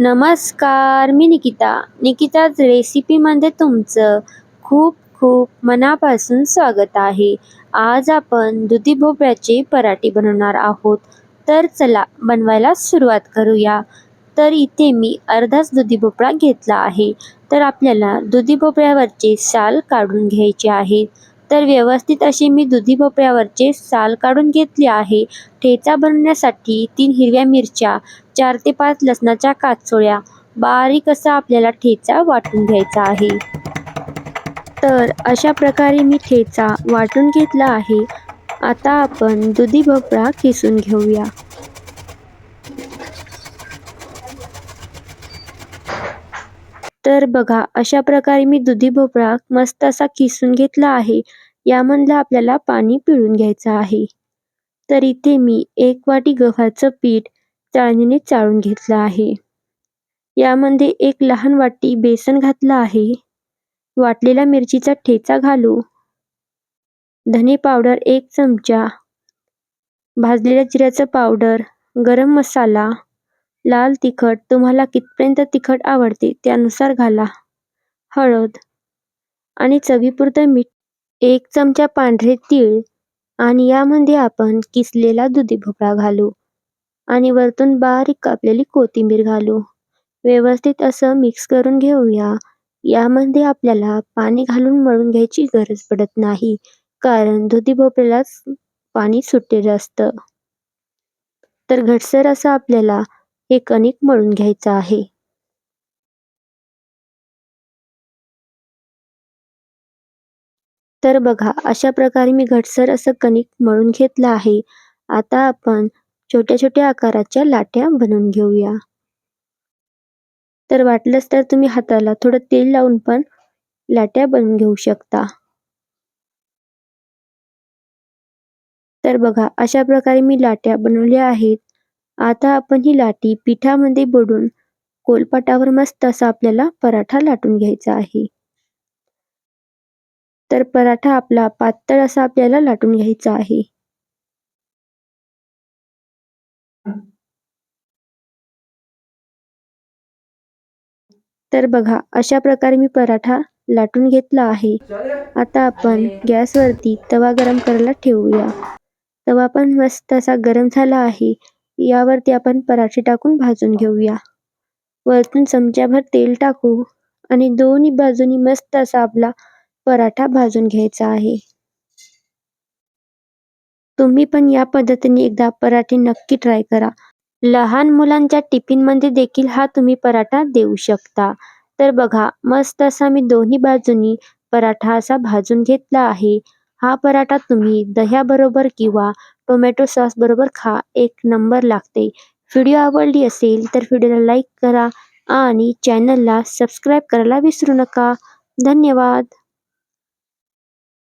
नमस्कार मी निकिता. निकिताज रेसिपीमध्ये तुमचं खूप खूप मनापासून स्वागत आहे. आज आपण दुधी भोपळ्याचे पराठे बनवणार आहोत. तर चला बनवायला सुरुवात करूया. तर इथे मी अर्धाच दुधी भोपळा घेतला आहे. तर आपल्याला दुधी भोपळ्यावरचे साल काढून घ्यायचे आहेत तर व्यवस्थित अशी मी दुधी भोपळ्यावरचे साल काढून घेतली आहे. ठेचा बनवण्यासाठी तीन हिरव्या मिरच्या चार ते पाच लसणाच्या काचोळ्या. बारीक असा आपल्याला ठेचा वाटून घ्यायचा आहे. तर अशा प्रकारे मी ठेचा वाटून घेतला आहे. आता आपण दुधी भोपळा किसून घेऊया. तर बघा अशा प्रकारे मी दुधी भोपळा मस्त असा किसून घेतला आहे. यामधलं आपल्याला पाणी पिळून घ्यायचं आहे. तर इथे मी एक वाटी गव्हाचं पीठ चाळणीने चाळून घेतलं आहे. यामध्ये एक लहान वाटी बेसन घातलं आहे. वाटलेला मिरचीचा ठेचा घालू. धने पावडर एक चमचा. भाजलेल्या जिऱ्याचं पावडर गरम मसाला. लाल तिखट तुम्हाला कितपर्यंत तिखट आवडते त्यानुसार घाला. हळद आणि चवीपुरतं मीठ एक चमचा पांढरे तीळ आणि यामध्ये आपण किसलेला दुधी भोपळा घालू आणि वरतून बारीक कापलेली कोथिंबीर घालू. व्यवस्थित असं मिक्स करून घेऊया. यामध्ये आपल्याला पाणी घालून मळून घ्यायची गरज पडत नाही कारण दुधी भोपळ्यालाच पाणी सुटलेलं असतं. तर घटसर असं आपल्याला हे कणिक मळून घ्यायचं आहे. तर बघा अशा प्रकारे मी घटसर असं कणिक मळून घेतलं आहे. आता आपण छोट्या छोट्या आकाराच्या लाट्या बनवून घेऊया. तर वाटलंच तर तुम्ही हाताला थोडं तेल लावून पण लाट्या बनवून घेऊ शकता. तर बघा अशा प्रकारे मी लाट्या बनवल्या आहेत. आता आपण ही लाटी पिठामध्ये बुडून कोलपाटावर मस्त असा आपल्याला पराठा लाटून घ्यायचा आहे. तर पराठा आपला पातळ असा आपल्याला लाटून घ्यायचा आहे. तर बघा अशा प्रकारे मी पराठा लाटून घेतला आहे. आता आपण गॅसवरती तवा गरम करायला ठेवूया. तवा पण मस्त असा गरम झाला आहे. यावरती आपण पराठे टाकून भाजून घेऊया. वरतून चमच्याभर तेल टाकू आणि दोन्ही बाजूनी मस्त असा आपला पराठा भाजून घ्यायचा आहे. तुम्ही पण या पद्धतीने एकदा पराठे नक्की ट्राय करा. लहान मुलांच्या टिफिनमध्ये देखील हा तुम्ही पराठा देऊ शकता. तर बघा मस्त असा मी दोन्ही बाजूनी पराठा असा भाजून घेतला आहे. हा पराठा तुम्ही दह्याबरोबर किंवा टोमॅटो सॉस बरोबर खा एक नंबर लागते. व्हिडिओ आवडली असेल तर व्हिडिओला लाईक करा आणि चॅनलला सबस्क्राईब करायला विसरू नका. धन्यवाद.